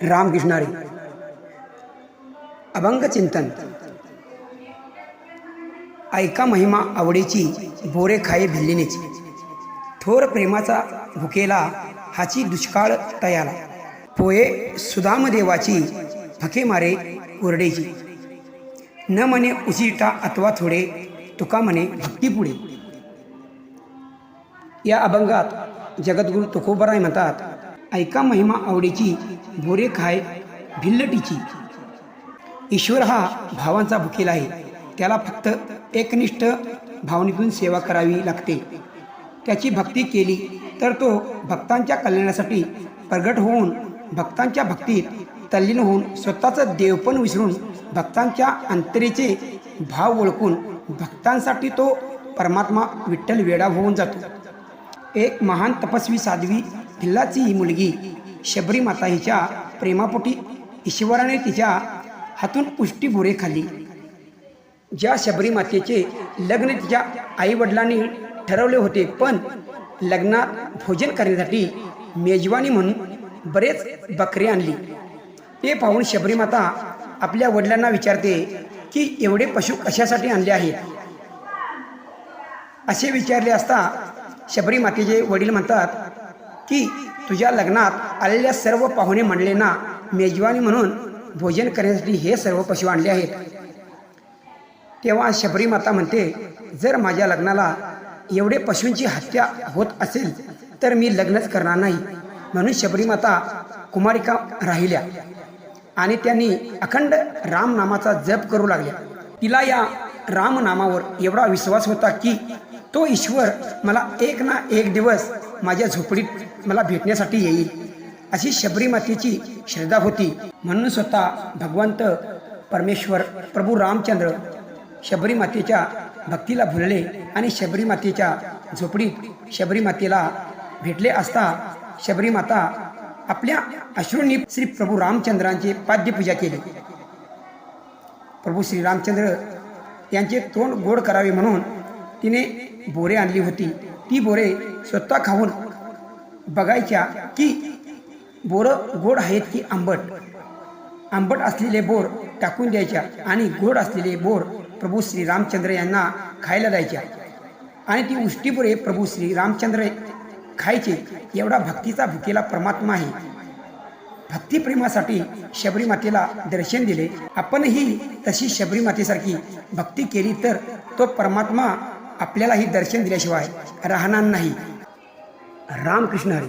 रामकृष्णारी अभंग चिंतन। ऐका महिमा आवडीची बोरे खाये भिल्लीनेची। थोर प्रेमाचा भुकेला हाची दुष्काळ तयाला। पोये सुदामदेवाची फके मारे कोरडेची। न म्हणे उशिटा अथवा थोडे तुका म्हणे भक्ती पुढे। या अभंगात जगद्गुरू तुकोबराय म्हणतात ऐका महिमा आवडीची बोरे खाय भिल्लटीची. ईश्वर हा भावांचा भुकेल आहे. त्याला फक्त एकनिष्ठ भावनेतून सेवा करावी लागते. त्याची भक्ती केली तर तो भक्तांच्या कल्याणासाठी प्रगट होऊन भक्तांच्या भक्तीत तल्लीन होऊन स्वतःचं देवपण विसरून भक्तांच्या अंतरेचे भाव ओळखून भक्तांसाठी तो परमात्मा विठ्ठल वेडा होऊन जातो. एक महान तपस्वी साध्वी भिल्लाची ही मुलगी शबरी माता हिच्या प्रेमापोटी ईश्वराने तिच्या हातून पुष्टी बोरे ज्या शबरी मातेचे लग्न तिच्या आईवडिलांनी ठरवले होते पण लग्नात भोजन करण्यासाठी मेजवानी म्हणून बरेच बकरे आणली. ते पाहून शबरी माता आपल्या वडिलांना विचारते की एवढे पशु कशासाठी आणले आहेत? असे विचारले असता शबरी मातेचे वडील म्हणतात की तुझ्या लग्नात आलेल्या सर्व पाहुणे मंडळींना मेजवानी म्हणून भोजन करण्यासाठी हे सर्व पशु आणले आहेत. तेव्हा शबरी माता म्हणते जर माझ्या लग्नाला एवढे पशूंची हत्या होत असेल तर मी लग्नच करणार नाही. म्हणून शबरी माता कुमारिका राहिल्या आणि त्यांनी अखंड रामनामाचा जप करू लागल्या. तिला या रामनामावर एवढा विश्वास होता की तो ईश्वर मला एक ना एक दिवस माझ्या झोपडीत मला भेटण्यासाठी येईल अशी शबरी मातेची श्रद्धा होती. म्हणून स्वतः भगवंत परमेश्वर प्रभू रामचंद्र शबरी मातेच्या भक्तीला भुलले आणि शबरी मातेच्या झोपडीत शबरी मातेला भेटले असता शबरी माता आपल्या अश्रूंनी श्री प्रभू रामचंद्रांची पाद्यपूजा केली. प्रभू श्री रामचंद्र यांचे तोंड गोड करावे म्हणून तिने बोरे आणली होती. ती बोरे स्वतः खाऊन बघायच्या की बोरं गोड आहेत की आंबट. आंबट असलेले बोर टाकून द्यायच्या आणि गोड असलेले बोर प्रभू श्री रामचंद्र यांना खायला द्यायच्या. आणि ती उष्टीपुरे प्रभू श्री रामचंद्र खायचे एवढा भक्तीचा भुकेला परमात्मा आहे. भक्तिप्रेमासाठी शबरीमातेला दर्शन दिले. आपणही तशी शबरी मातेसारखी भक्ती केली तर तो परमात्मा आपल्यालाही दर्शन दिल्याशिवाय राहणार नाही. रामकृष्ण हरी.